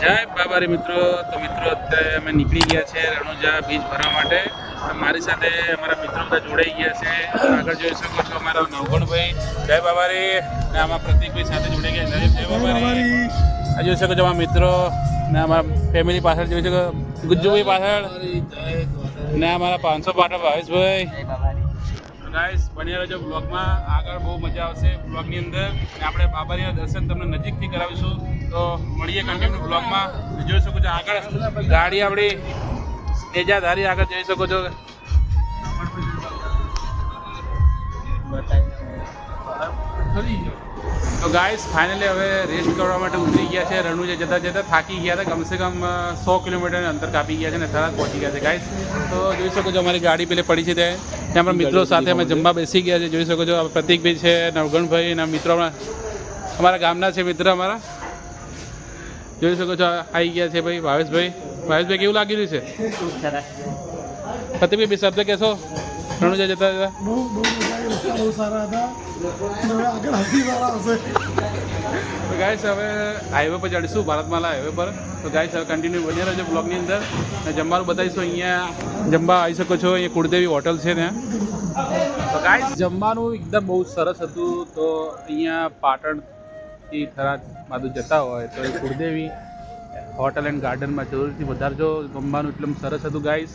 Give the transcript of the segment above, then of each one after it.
જય બાબારી મિત્રો. તો મિત્રો અત્યારે અમે નીકળી ગયા છે રણુજા બીચ ભરવા માટે. મારી સાથે અમારા મિત્રો બધા જોડાઈ ગયા છે. આગળ જોઈ શકો છો અમારા નવગણભાઈ. જય બાબારી. ને આમાં પ્રતિકભાઈ સાથે જોડાઈ ગયા જય જય બાબારી. આ જોઈ શકો છો અમારા મિત્રો. ને અમારા ફેમિલી પાછળ જોઈ શકો ગુજ્જુભાઈ પાછળ. ને અમારા પાંચસો પાટણ ભાવેશભાઈ. ગાઈસ બન્યા રહેજો બ્લોગમાં આગળ બહુ મજા આવશે બ્લોગની અંદર. આપણે બાબારીના દર્શન તમને નજીકથી કરાવીશું. તો મળીએ કન્ટિન્યુ બ્લોગમાં જોઈ શકો છો આગળ. ગાડી આપણી તેજાધારી આગળ જોઈ શકો છો. તો ગાઈસ ફાઇનલી હવે રેસ્ટ કરવા માટે ઉતરી ગયા છે. રણુજા જતા જતા થાકી ગયા હતા. કમસે કમ સો કિલોમીટર અંતર કાપી ગયા છે અને તરત પહોંચી ગયા છે. ગાઈસ તો જોઈ શકો છો અમારી ગાડી પેલે પડી છે ત્યાં ત્યાં આપણા મિત્રો સાથે અમે જમવા બેસી ગયા છે. જોઈ શકો છો પ્રતિકભાઈ છે, નવગણભાઈ અને મિત્રો અમારા ગામના છે મિત્ર અમારા. જોઈ શકો છો આવી ગયા છે ભાઈ ભાવેશભાઈ. ભાવેશભાઈ કેવું લાગી રહ્યું છે? પ્રતિકભાઈ બે શબ્દ કહેશો. રણુજા જતા જતા. બહુ બહુ મજા બહુ સારા હતા. હવે આગળ હજી સારા આવશે તો ગાઈસ હવે હાઈવે પર ચડીશું ભારતમાલા હાઈવે પર. તો ગાઈસ હવે કન્ટિન્યુ બની છે બ્લોગની અંદર. અને જમવાનું બતાવીશું અહીંયા જમવા આવી શકો છો અહીંયા કુળદેવી હોટલ છે ત્યાં. તો ગાઈસ જમવાનું એકદમ બહુ સરસ હતું. તો અહીંયા પાટણથી થરાદ બાજુ જતા હોય તો એ કુળદેવી હોટલ એન્ડ ગાર્ડનમાં જરૂરથી વધારજો. ગમવાનું એટલું સરસ હતું ગાઈસ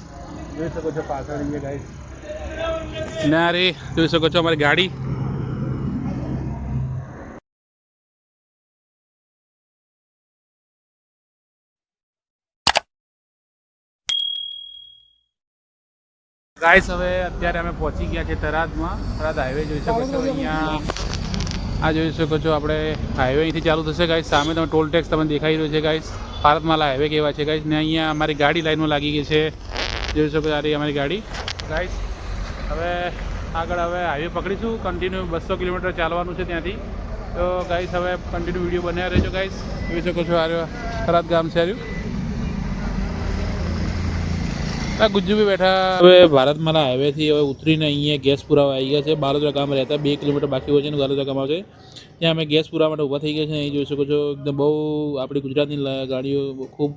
જોઈ શકો છો પાછળ અહીંયા ગાઈસ ના રે જોઈ શકો છો અમારી ગાડી. ગાઈસ હવે અત્યારે અમે પહોંચી ગયા છે થરાદમાં. થરાદ હાઈવે જોઈ શકો છો અહીંયા. આ જોઈ શકો છો આપણે હાઈવે અહીંથી ચાલુ થશે ગાઈસ સામે તમે ટોલ ટેક્સ તમને દેખાઈ રહ્યો છે ગાઈસ ભારતમાલા હાઈવે કેવા છે ગાઈસ ને અહીંયા અમારી ગાડી લાઈનમાં લાગી ગઈ છે. જોઈ શકો આ રહી અમારી ગાડી. ગાઈસ હવે આગળ હવે હાઈવે પકડીશું. કન્ટિન્યુ બસો કિલોમીટર ચાલવાનું છે ત્યાંથી. તો ગાઈસ હવે કન્ટિન્યુ વીડિયો બનાવ્યા રહેજો ગાઈસ જોઈ શકો છો આ ખરાબ ગામ છે આ રહ્યું આ ગુજ્જુભાઈ બેઠા. હવે ભારતમાલા હાઈવેથી હવે ઉતરીને અહીંયા ગેસ પુરાવા આવી ગયા છે. બારોદરા ગામ રહેતા બે કિલોમીટર બાકી હોય છે ને બારોદરા ગામ આવશે. ત્યાં અમે ગેસ પુરાવા માટે ઊભા થઈ ગયા છે. અહીં જોઈ શકો છો એકદમ બહુ આપણી ગુજરાતની ગાડીઓ ખૂબ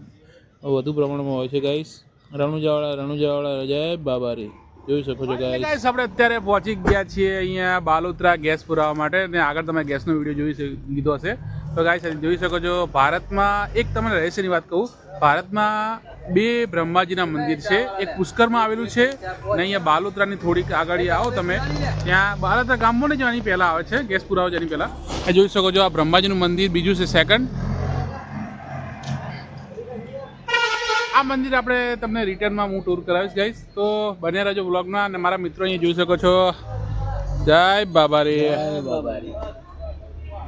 વધુ પ્રમાણમાં હોય છે ગાઈસ રણુજાવાળા રણુજાવાળા રજાએ બાબારી. જોઈ શકો છો ગાઈસ આપણે અત્યારે પહોંચી ગયા છીએ અહીંયા બાલોત્રા ગેસ પુરાવા માટે. ને આગળ તમે ગેસનો વીડિયો જોઈ લીધો હશે. તો ગાઈસ જોઈ શકો છો, ભારતમાં એક તમને રહસ્યની વાત કહું, ભારતમાં બે બ્રહ્માજીના મંદિર છે. એક પુષ્કરમાં આવેલું છે ને અહીંયા બાલોત્રાની થોડીક આગળ આવો તમે. ત્યાં બાલોત્રા ગામમાં જ જવાની, પહેલાં આવે છે ગેસ પુરાવો જેની પહેલાં. એ જોઈ શકો છો, આ બ્રહ્માજીનું મંદિર, બીજું છે સેકન્ડ આ મંદિર આપણે તમને રિટર્નમાં હું ટૂર કરાવીશ ગાઈશ તો બને રહેજો બ્લોગમાં અને મારા મિત્રો અહીંયા જોઈ શકો છો. જય બાબારી. બાબારી.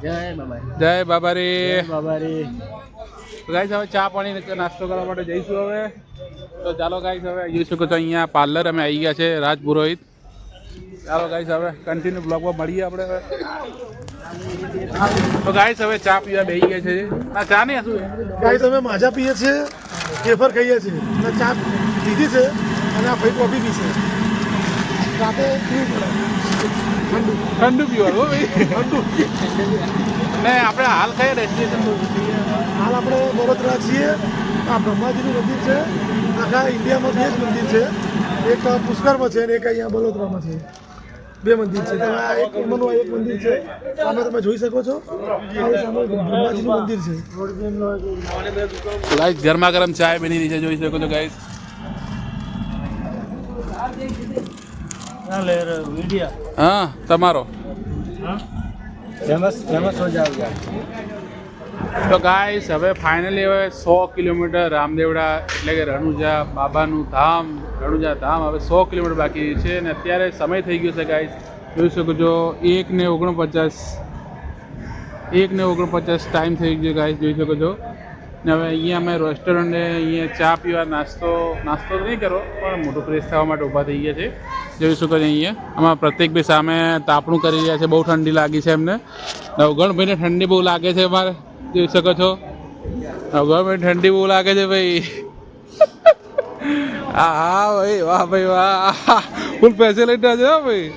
જય બાબારી. જય બાબારી. બાબારી ગાઈસ હવે ચા પાણી ને નાસ્તો કરવા માટે જઈશું હવે. તો ચાલો ગાઈસ હવે આવી શકો છો અહીંયા પાર્લર અમે આવી ગયા છે રાજ પુરોહિત ચાલો ગાઈસ હવે કન્ટિન્યુ બ્લોગમાં મળીએ આપણે હવે. તો ગાઈસ હવે ચા પીવા બેસી ગયા છે. આ ચા નહીં શું? ગાઈસ અમે માજા પીએ છીએ કેફર ખાઈએ છીએ. ચા લીધી છે અને આ ભાઈ કોફી પી છે. રાતે ઠંડુ ઠંડુ પીવાનું હો ભાઈ. ઠંડુ. ને આપણે હાલ કયા ડેસ્ટિનેશન હાલ આપણે વડોદરા છીએ. આ બ્રહ્માજીનું મંદિર છે. આખા ઇન્ડિયામાં બે જ મંદિર છે. એક પુષ્કરમાં છે અને એક અહીંયા બલોદરામાં છે. બે મંદિર છે. તમે આ એક આ એક મંદિર છે. સામે તમે જોઈ શકો છો. બ્રહ્માજીનું મંદિર છે. લાઈક ગાઈસ ગરમા ગરમ ચાય બની નીચે જોઈ શકો છો ગાઈસ હા તમારો. તો ગાઈસ હવે ફાઇનલી હવે સો કિલોમીટર રામદેવડા એટલે કે રણુજા બાબાનું ધામ રણુજા ધામ હવે સો કિલોમીટર બાકી છે અને અત્યારે સમય થઈ ગયો છે ગાઈસ જોઈ શકો છો એક ને ઓગણપચાસ એક ને ઓગણપચાસ ટાઈમ થઈ ગયો ગાઈસ જોઈ શકો છો. ને હવે અહીંયા અમે રેસ્ટોરન્ટે અહીંયા ચા પીવા નાસ્તો નાસ્તો તો નહીં કરો પણ મોટો ફ્રેશ થવા માટે ઊભા થઈ ગયા છે જોઈ શકો છો અહીંયા. આમાં પ્રતિકભાઈ સામે તાપણું કરી રહ્યા છે બહુ ઠંડી લાગી છે એમને. અવગણભાઈને ઠંડી બહુ લાગે છે અમારે. જોઈ શકો છો. અવગણભાઈ ઠંડી બહુ લાગે છે ભાઈ. હા હા ભાઈ વાહ ભાઈ વાહ. ફૂલ ફેસિલિટી છે ભાઈ.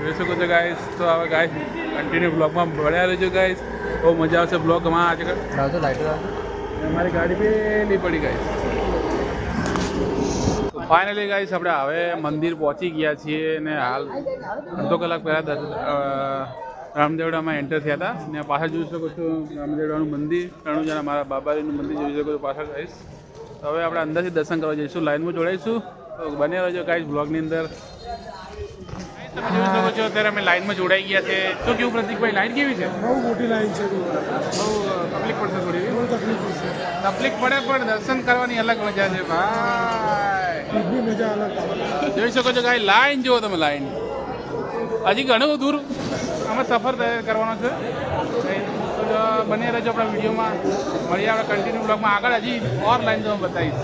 જોઈ શકો છો ગાઈસ તો હવે ગાઈસ કન્ટિન્યુ બ્લોગમાં ભણ્યા રહેજો ગાઈસ બહુ મજા આવશે બ્લોગમાં આજે અમારી ગાડી પેલી પડી ગઈ ફાઇનલી ગાઈસ આપણે હવે મંદિર પહોંચી ગયા છીએ ને હાલ અડધો કલાક પહેલાં રામદેવડામાં એન્ટર થયા હતા. ને પાછળ જોઈ શકો છો રામદેવડાનું મંદિર. રણુજાના મારા બાબાજીનું મંદિર જોઈ શકો છો પાછળ ગાઈસ તો હવે આપણે અંદરથી દર્શન કરવા જઈશું. લાઈનમાં જોડાઈશું. તો બને રહેજો ગાઈસ બ્લોગની અંદર. તમે જોઈ શકો છો અત્યારે અમે લાઈનમાં જોડાઈ ગયા છે. તો કેવું પ્રતિકભાઈ લાઈન કેવી છે? બહુ મોટી લાઈન છે. બહુ તકલીફ પડશે થોડી. તકલીફ પડશે. તકલીફ પડે પણ દર્શન કરવાની અલગ મજા છે. ભાઈ એટલી મજા અલગ છે. જોઈ શકો છો કાંઈ લાઈન જુઓ તમે લાઈન. હજી ઘણું દૂર અમે સફર તૈયાર કરવાનો છે. બને રહેજો આપણા વિડીયોમાં. મળીએ આપણે કન્ટિન્યુ બ્લોગમાં આગળ હજી ઓર લાઈન જો બતાવીશ.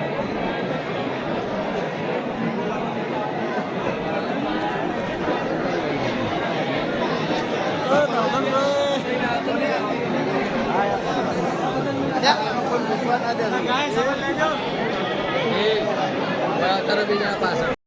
અત્યારે બીજા પાછળ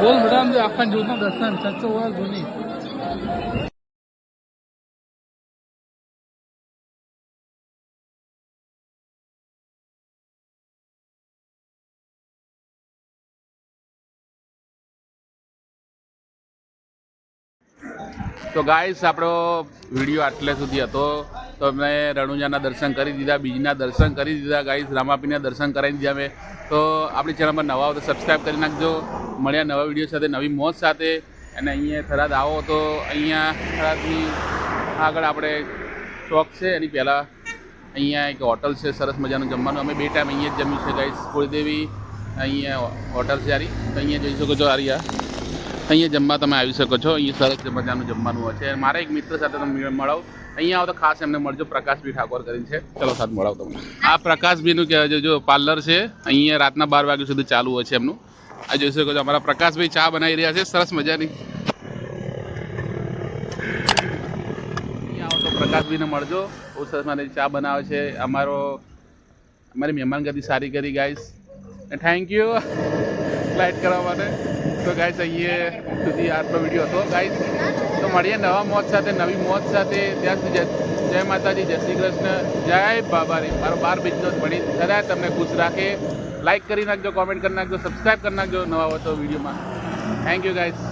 બોલ મેડમ આખા જૂનું દર્શન સાચો હોય જૂની. તો ગાઈસ આપણો વીડિયો આટલે સુધી હતો. તો અમે રણુજાના દર્શન કરી દીધા, બીજના દર્શન કરી દીધા, ગાઈસ રામાપીના દર્શન કરાવી દીધા અમે તો આપણી ચેનલ પર નવા હો તો સબસ્ક્રાઈબ કરી નાખજો. મળ્યા નવા વીડિયો સાથે, નવી મોજ સાથે. અને અહીંયા થરાદ આવો તો અહીંયા થરાદની આગળ આપણે ચોક છે. એની પહેલાં અહીંયા એક હોટલ છે, સરસ મજાનું જમવાનું. અમે બે ટાઈમ અહીંયા જ જમ્યું છે, ગાઈસ. કુળદેવી અહીંયા હોટલ છે સારી તો અહીંયા જોઈ શકો છો આ. અહીંયા જમવા તમે આવી શકો છો. અહીંયા સરસ મજાનું જમવાનું હોય છે. મારા એક મિત્ર સાથે તમે મળાવ. અહીંયા આવો તો ખાસ એમને મળજો. પ્રકાશભી ઠાકોર કરીને છે. ચલો સાથ મળાવ તમને. આ પ્રકાશભીનું છે જો પાર્લર છે, અહીંયા રાતના બાર વાગ્યા સુધી ચાલુ હોય છે એમનું. આ જોઈ શકો છો, અમારા પ્રકાશભાઈ ચા બનાવી રહ્યા છે. સરસ મજાની. આવો તો પ્રકાશભાઈને મળજો. બહુ સરસ મને ચા બનાવે છે. અમારો, અમારી મહેમાનગતિ સારી કરી ગાઈસ થેન્ક યુ ફ્લાઇટ કરવા માટે. તો ગાઈસ અહીંયા સુધી આટલો વીડિયો હતો. ગાઈસ મળીએ. નવા મોજ સાથે, નવી મોજ સાથે. ત્યાં સુધી જય માતાજી, જય શ્રી કૃષ્ણ, જય બાબારી. મારો બાર બીજનો ભણી સદા તમને ખુશ રાખે. લાઇક કરી નાખજો કોમેન્ટ કરી નાખજો સબસ્ક્રાઈબ કરી નાખજો. નવા હોય તો વિડીયોમાં. Thank you guys